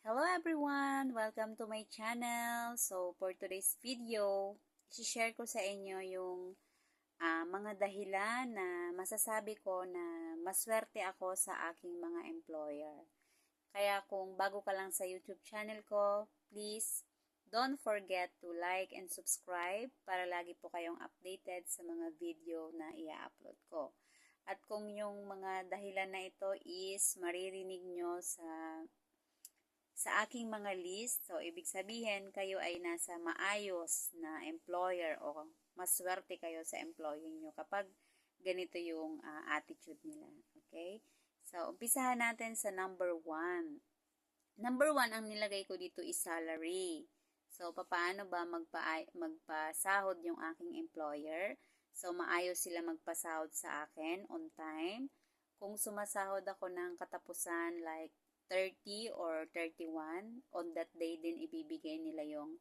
Hello everyone! Welcome to my channel. So, for today's video, isi-share ko sa inyo yung ah, mga dahilan na masasabi ko na maswerte ako sa aking mga employer. Kaya kung bago ka lang sa YouTube channel ko, please don't forget to like and subscribe para lagi po kayong updated sa mga video na i-upload ko. At kung yung mga dahilan na ito is maririnig nyo sa sa aking mga list. So, ibig sabihin, kayo ay nasa maayos na employer o maswerte kayo sa employee nyo kapag ganito yung uh, attitude nila. Okay? So, umpisahan natin sa number one. Number one, ang nilagay ko dito is salary. So, paano ba magpa magpasahod yung aking employer? So, maayos sila magpasahod sa akin on time. Kung sumasahod ako ng katapusan like 30 or 31, on that day din ibibigay nila yung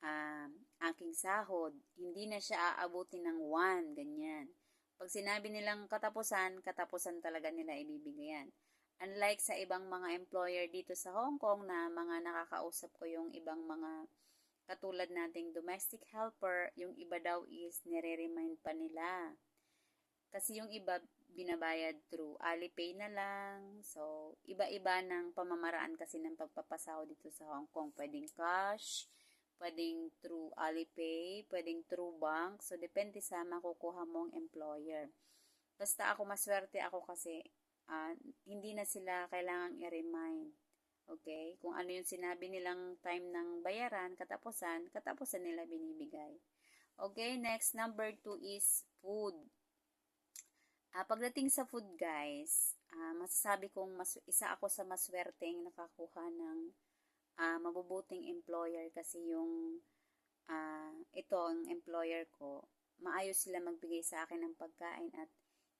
uh, aking sahod. Hindi na siya aabutin ng 1, ganyan. Pag sinabi nilang katapusan, katapusan talaga nila ibibigayan. Unlike sa ibang mga employer dito sa Hong Kong na mga nakakausap ko yung ibang mga katulad nating domestic helper, yung iba daw is nire-remind pa nila. Kasi yung iba binabayad through Alipay na lang. So, iba-iba ng pamamaraan kasi ng pagpapasaw dito sa Hong Kong. Pwedeng cash, pwedeng through Alipay, pwedeng through bank. So, depende sa makukuha mong employer. Basta ako maswerte ako kasi uh, hindi na sila kailangang i-remind. Okay? Kung ano yung sinabi nilang time ng bayaran, katapusan, katapusan nila binibigay. Okay, next number two is food. Uh, pagdating sa food guys, uh, masasabi kong mas, isa ako sa maswerteng nakakuha ng uh, mabubuting employer kasi yung uh, ito ang employer ko, maayos sila magbigay sa akin ng pagkain at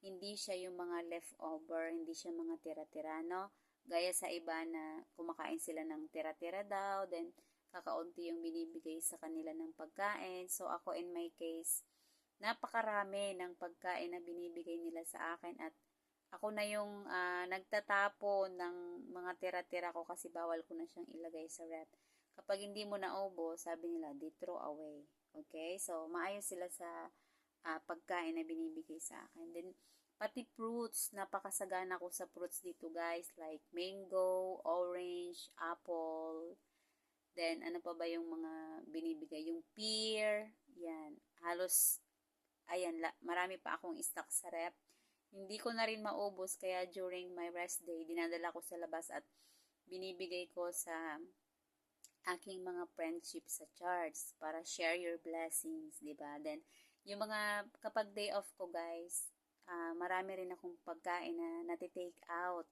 hindi siya yung mga leftover, hindi siya mga tira-tira, no? Gaya sa iba na kumakain sila ng tira-tira daw, then kakaunti yung binibigay sa kanila ng pagkain. So ako in my case, napakarami ng pagkain na binibigay nila sa akin at ako na yung uh, nagtatapo ng mga tira-tira ko kasi bawal ko na siyang ilagay sa rep. Kapag hindi mo naubo, sabi nila, di throw away. Okay? So, maayos sila sa uh, pagkain na binibigay sa akin. Then, pati fruits, napakasagana ko sa fruits dito guys, like mango, orange, apple, then ano pa ba yung mga binibigay, yung pear, yan, halos ayan, marami pa akong stock sa rep. Hindi ko na rin maubos, kaya during my rest day, dinadala ko sa labas at binibigay ko sa aking mga friendship sa charts para share your blessings, di ba? Then, yung mga, kapag day off ko guys, uh, marami rin akong pagkain na natitake out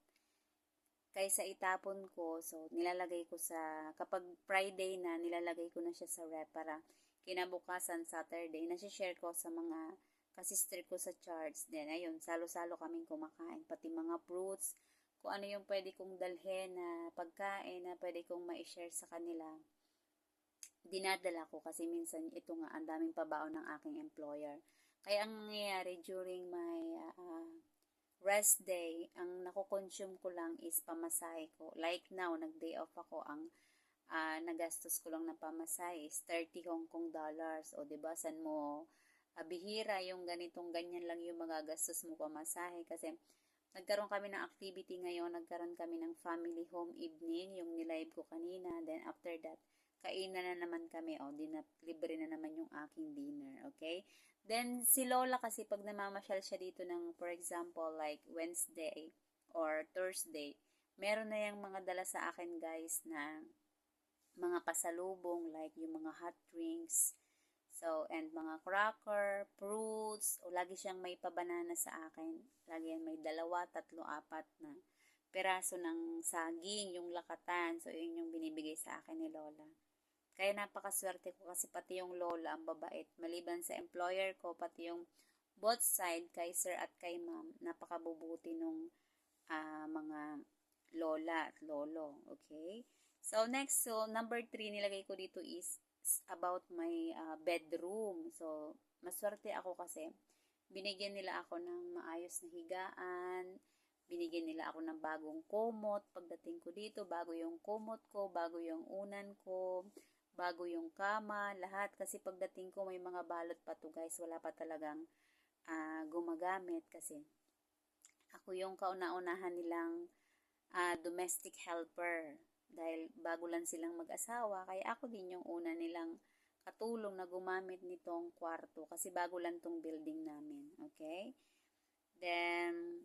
kaysa itapon ko. So, nilalagay ko sa, kapag Friday na, nilalagay ko na siya sa rep para kinabukasan Saturday, nasi-share ko sa mga kasister ko sa charts. Then, ayun, salo-salo kaming kumakain. Pati mga fruits, kung ano yung pwede kong dalhin na pagkain na pwede kong ma-share sa kanila. Dinadala ko kasi minsan ito nga ang daming pabaon ng aking employer. Kaya ang nangyayari during my uh, rest day, ang nako-consume ko lang is pamasahe ko. Like now, nag-day off ako, ang uh, nagastos ko lang na pamasahe is 30 Hong Kong dollars. O, ba diba, san mo uh, bihira yung ganitong ganyan lang yung magagastos mo pamasahe. Kasi, nagkaroon kami ng activity ngayon, nagkaroon kami ng family home evening, yung nilive ko kanina. Then, after that, kainan na naman kami. O, din libre na naman yung aking dinner. Okay? Then, si Lola kasi pag namamasyal siya dito ng, for example, like Wednesday or Thursday, meron na yung mga dala sa akin guys na mga pasalubong like yung mga hot drinks, so, and mga cracker, fruits, o lagi siyang may pabanana sa akin. Lagi yan may dalawa, tatlo, apat na peraso ng saging, yung lakatan. So, yun yung binibigay sa akin ni Lola. Kaya napakaswerte ko kasi pati yung Lola ang babait. Maliban sa employer ko, pati yung both side, kay sir at kay ma'am, napakabubuti nung uh, mga lola at lolo. Okay? So, next, so, number 3 nilagay ko dito is about my uh, bedroom. So, maswerte ako kasi binigyan nila ako ng maayos na higaan, binigyan nila ako ng bagong kumot. Pagdating ko dito, bago yung kumot ko, bago yung unan ko, bago yung kama, lahat. Kasi pagdating ko, may mga balot pa to guys. Wala pa talagang uh, gumagamit kasi ako yung kauna-unahan nilang uh, domestic helper. Dahil bago lang silang mag-asawa, kaya ako din yung una nilang katulong na gumamit nitong kwarto kasi bago lang tong building namin. Okay? Then,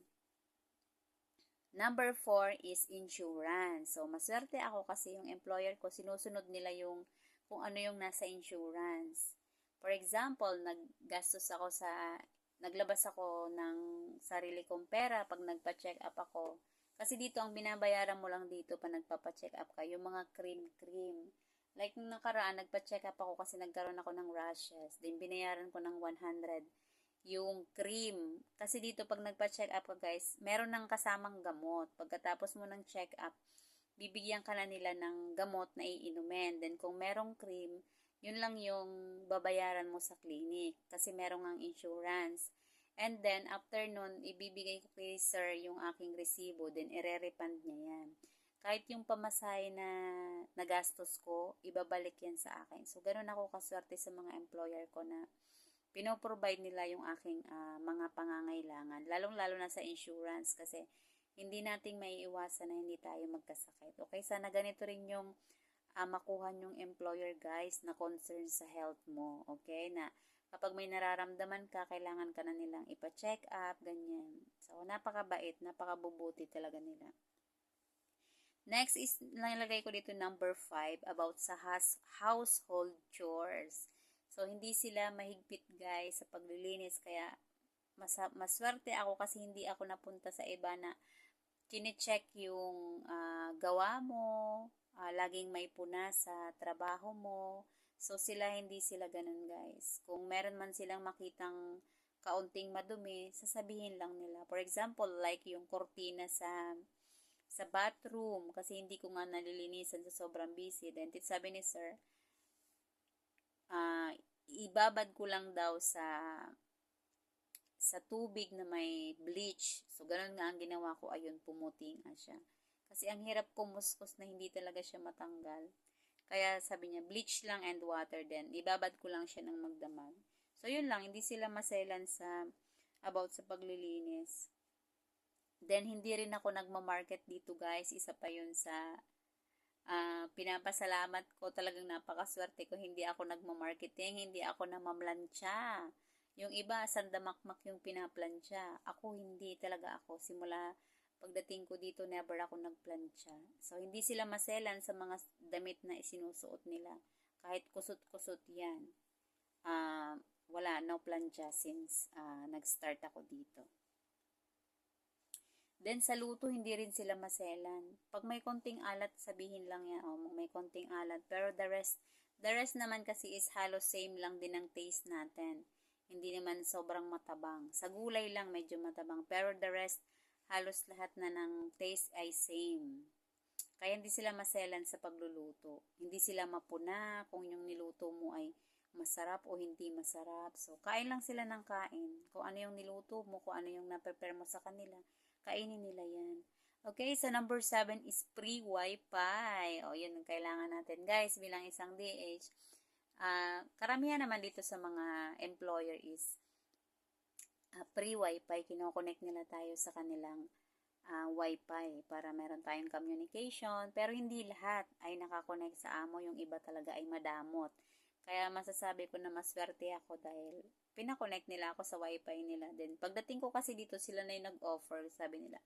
number four is insurance. So, maswerte ako kasi yung employer ko, sinusunod nila yung kung ano yung nasa insurance. For example, naggastos ako sa, naglabas ako ng sarili kong pera pag nagpa-check up ako kasi dito, ang binabayaran mo lang dito pa nagpapa-check up ka, yung mga cream-cream. Like, nung nakaraan, nagpa-check up ako kasi nagkaroon ako ng rashes. Then, binayaran ko ng 100 yung cream. Kasi dito, pag nagpa-check up ka, guys, meron ng kasamang gamot. Pagkatapos mo ng check up, bibigyan ka na nila ng gamot na iinumin. Then, kung merong cream, yun lang yung babayaran mo sa clinic. Kasi merong ang insurance. And then, after nun, ibibigay ko kay sir yung aking resibo, then ire-refund niya yan. Kahit yung pamasahe na nagastos ko, ibabalik yan sa akin. So, ganun ako kaswerte sa mga employer ko na pinoprovide nila yung aking uh, mga pangangailangan. Lalong-lalo na sa insurance kasi hindi nating maiiwasan na hindi tayo magkasakit. Okay, sana ganito rin yung uh, makuha yung employer guys na concern sa health mo. Okay, na kapag may nararamdaman ka, kailangan ka na nilang ipa-check up, ganyan. So, napakabait, napakabubuti talaga nila. Next is, nilagay ko dito number 5 about sa has, household chores. So, hindi sila mahigpit guys sa paglilinis. Kaya, mas, maswerte ako kasi hindi ako napunta sa iba na kine-check yung uh, gawa mo, uh, laging may puna sa trabaho mo, So, sila hindi sila ganun, guys. Kung meron man silang makitang kaunting madumi, sasabihin lang nila. For example, like yung kortina sa sa bathroom kasi hindi ko nga nalilinisan sa sobrang busy. Then, sabi ni sir, uh, ibabad ko lang daw sa sa tubig na may bleach. So, ganun nga ang ginawa ko. Ayun, pumuti nga siya. Kasi ang hirap kumuskus na hindi talaga siya matanggal. Kaya sabi niya, bleach lang and water then. Ibabad ko lang siya ng magdamag. So, yun lang. Hindi sila maselan sa about sa paglilinis. Then, hindi rin ako nagmamarket dito, guys. Isa pa yun sa uh, pinapasalamat ko. Talagang napakaswerte ko. Hindi ako nagmamarketing. Hindi ako namamlansya. Yung iba, sandamakmak yung pinaplansya. Ako, hindi talaga ako. Simula Pagdating ko dito, never ako nagplansya. So, hindi sila maselan sa mga damit na isinusuot nila. Kahit kusot-kusot yan. Uh, wala, no plancha since uh, nag-start ako dito. Then, sa luto, hindi rin sila maselan. Pag may konting alat, sabihin lang yan, oh, may konting alat. Pero the rest, the rest naman kasi is halos same lang din ang taste natin. Hindi naman sobrang matabang. Sa gulay lang medyo matabang. Pero the rest, halos lahat na ng taste ay same. Kaya hindi sila maselan sa pagluluto. Hindi sila mapuna kung yung niluto mo ay masarap o hindi masarap. So, kain lang sila ng kain. Kung ano yung niluto mo, kung ano yung na-prepare mo sa kanila, kainin nila yan. Okay, so number 7 is free wifi. O, yun ang kailangan natin. Guys, bilang isang DH, uh, ah, karamihan naman dito sa mga employer is uh, free wifi, kinoconnect nila tayo sa kanilang uh, wifi para meron tayong communication. Pero hindi lahat ay nakakonect sa amo. Yung iba talaga ay madamot. Kaya masasabi ko na maswerte ako dahil pinakonect nila ako sa wifi nila. Then pagdating ko kasi dito sila na yung nag-offer. Sabi nila,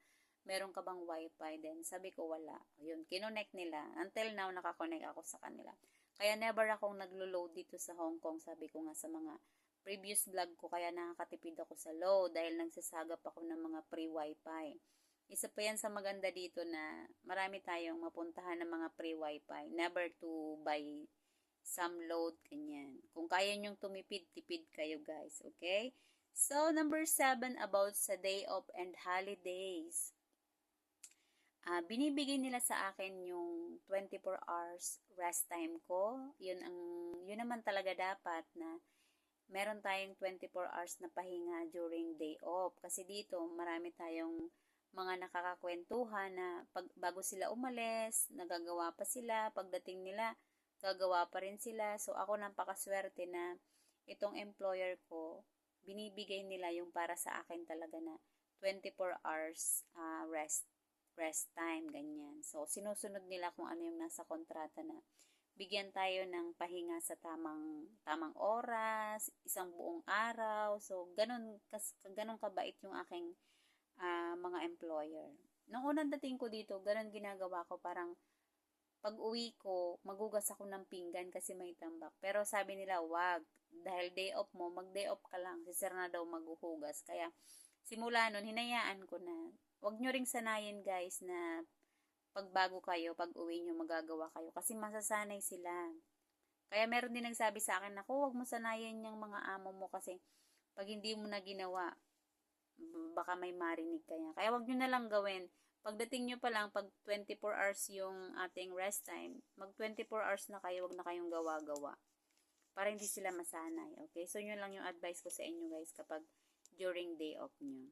meron ka bang wifi? Then sabi ko wala. Yun, kinonect nila. Until now, nakakonect ako sa kanila. Kaya never akong naglo-load dito sa Hong Kong. Sabi ko nga sa mga previous vlog ko kaya nakakatipid ako sa low dahil nagsasagap ako ng mga free wifi. Isa pa yan sa maganda dito na marami tayong mapuntahan ng mga free wifi. Never to buy some load, ganyan. Kung kaya nyong tumipid, tipid kayo guys, okay? So, number seven, about sa day off and holidays. Uh, binibigay nila sa akin yung 24 hours rest time ko. Yun, ang, yun naman talaga dapat na meron tayong 24 hours na pahinga during day off. Kasi dito, marami tayong mga nakakakwentuhan na pag, bago sila umalis, nagagawa pa sila, pagdating nila, gagawa pa rin sila. So, ako napakaswerte na itong employer ko, binibigay nila yung para sa akin talaga na 24 hours uh, rest rest time, ganyan. So, sinusunod nila kung ano yung nasa kontrata na bigyan tayo ng pahinga sa tamang tamang oras, isang buong araw. So, ganun, kas, ganun kabait yung aking uh, mga employer. Nung unang dating ko dito, ganun ginagawa ko. Parang pag uwi ko, magugas ako ng pinggan kasi may tambak. Pero sabi nila, wag. Dahil day off mo, mag day off ka lang. Si sir na daw maghuhugas. Kaya, simula nun, hinayaan ko na. Wag nyo ring sanayin guys na pag bago kayo, pag uwi nyo, magagawa kayo. Kasi masasanay sila. Kaya meron din nagsabi sa akin, ako, wag mo sanayin yung mga amo mo kasi pag hindi mo na ginawa, baka may marinig kaya. Kaya wag nyo na lang gawin. Pagdating nyo pa lang, pag 24 hours yung ating rest time, mag 24 hours na kayo, wag na kayong gawa-gawa. Para hindi sila masanay. Okay? So, yun lang yung advice ko sa inyo guys kapag during day off nyo.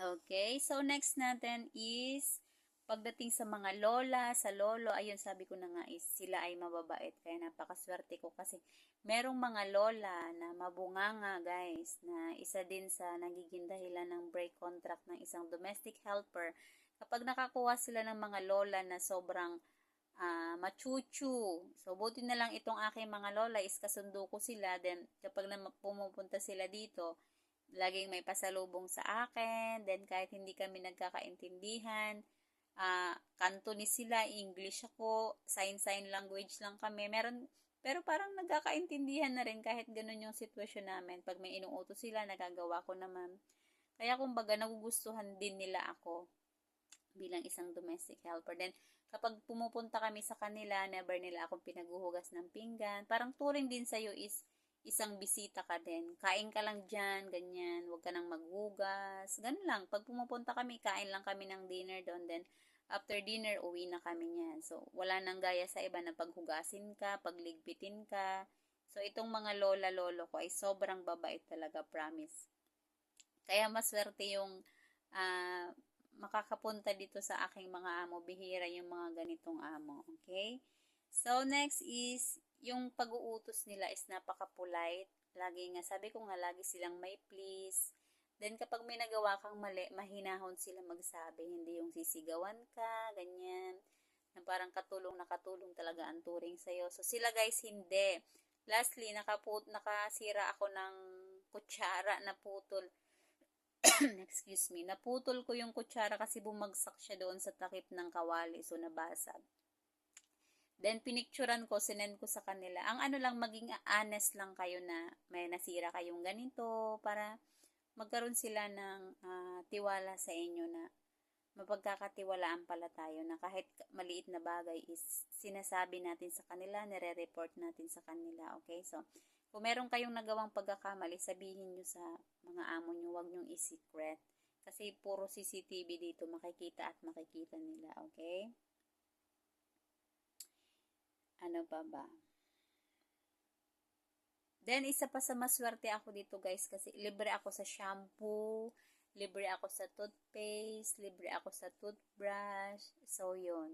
Okay, so next natin is pagdating sa mga lola, sa lolo, ayun sabi ko na nga is sila ay mababait. Kaya napakaswerte ko kasi merong mga lola na mabunganga guys na isa din sa nagiging dahilan ng break contract ng isang domestic helper kapag nakakuha sila ng mga lola na sobrang uh, machuchu. So, buti na lang itong aking mga lola is kasundo ko sila. Then, kapag na pumupunta sila dito, laging may pasalubong sa akin. Then, kahit hindi kami nagkakaintindihan, uh, Cantonese sila, English ako, sign-sign language lang kami. Meron, pero parang nagkakaintindihan na rin kahit ganun yung sitwasyon namin. Pag may inuuto sila, nagagawa ko naman. Kaya kumbaga, nagugustuhan din nila ako bilang isang domestic helper. Then, kapag pumupunta kami sa kanila, never nila akong pinaguhugas ng pinggan. Parang turing din sa'yo is, isang bisita ka din. Kain ka lang dyan, ganyan. Huwag ka nang maghugas. Ganun lang. Pag pumupunta kami, kain lang kami ng dinner doon. Then, after dinner, uwi na kami niyan. So, wala nang gaya sa iba na paghugasin ka, pagligpitin ka. So, itong mga lola-lolo ko ay sobrang babait talaga, promise. Kaya maswerte yung uh, makakapunta dito sa aking mga amo. Bihira yung mga ganitong amo. Okay? So, next is yung pag-uutos nila is napaka-polite. Lagi nga, sabi ko nga, lagi silang may please. Then, kapag may nagawa kang mali, mahinahon sila magsabi. Hindi yung sisigawan ka, ganyan. Na parang katulong na katulong talaga ang turing sa'yo. So, sila guys, hindi. Lastly, nakaput, nakasira ako ng kutsara na putol. Excuse me. Naputol ko yung kutsara kasi bumagsak siya doon sa takip ng kawali. So, nabasag. Then, pinicturan ko, sinend ko sa kanila. Ang ano lang, maging honest lang kayo na may nasira kayong ganito para magkaroon sila ng uh, tiwala sa inyo na mapagkakatiwalaan pala tayo na kahit maliit na bagay is sinasabi natin sa kanila, nire-report natin sa kanila. Okay? So, kung meron kayong nagawang pagkakamali, sabihin nyo sa mga amo nyo, huwag nyong i-secret. Kasi puro CCTV dito, makikita at makikita nila. Okay? Ano pa ba? Then, isa pa sa maswerte ako dito guys kasi libre ako sa shampoo, libre ako sa toothpaste, libre ako sa toothbrush. So, yun.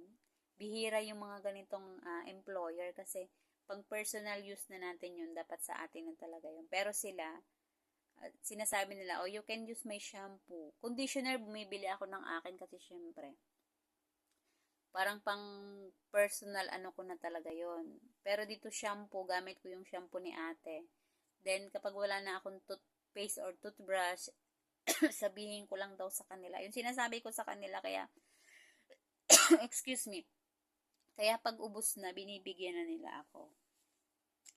Bihira yung mga ganitong uh, employer kasi pang personal use na natin yun, dapat sa atin na talaga yun. Pero sila, uh, sinasabi nila, oh, you can use my shampoo. Conditioner, bumibili ako ng akin kasi syempre, Parang pang personal ano ko na talaga yon Pero dito shampoo, gamit ko yung shampoo ni ate. Then, kapag wala na akong toothpaste or toothbrush, sabihin ko lang daw sa kanila. Yung sinasabi ko sa kanila, kaya, excuse me, kaya pag ubos na, binibigyan na nila ako.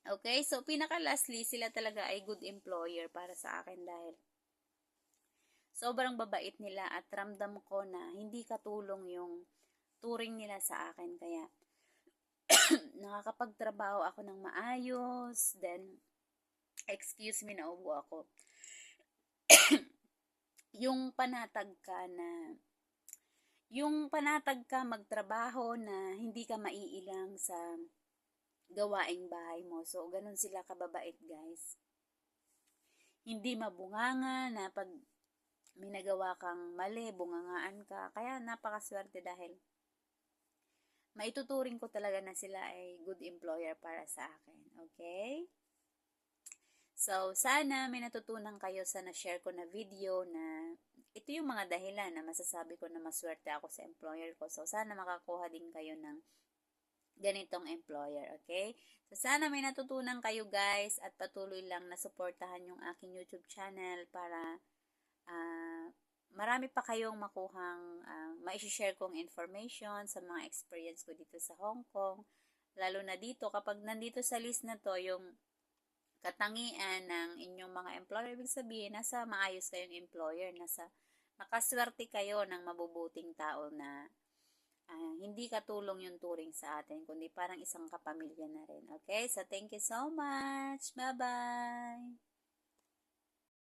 Okay, so pinaka lastly, sila talaga ay good employer para sa akin dahil sobrang babait nila at ramdam ko na hindi katulong yung turing nila sa akin. Kaya, nakakapagtrabaho ako ng maayos. Then, excuse me, naubo ako. yung panatag ka na, yung panatag ka magtrabaho na hindi ka maiilang sa gawaing bahay mo. So, ganun sila kababait, guys. Hindi mabunganga na pag may nagawa kang mali, bungangaan ka. Kaya napakaswerte dahil maituturing ko talaga na sila ay good employer para sa akin. Okay? So, sana may natutunan kayo sa na-share ko na video na ito yung mga dahilan na masasabi ko na maswerte ako sa employer ko. So, sana makakuha din kayo ng ganitong employer, okay? So, sana may natutunan kayo guys at patuloy lang na suportahan yung aking YouTube channel para marami pa kayong makuhang uh, ma-share kong information sa mga experience ko dito sa Hong Kong. Lalo na dito, kapag nandito sa list na to, yung katangian ng inyong mga employer, ibig sabihin, nasa maayos kayong employer, nasa nakaswerte kayo ng mabubuting tao na uh, hindi katulong yung turing sa atin, kundi parang isang kapamilya na rin. Okay? So, thank you so much. Bye-bye!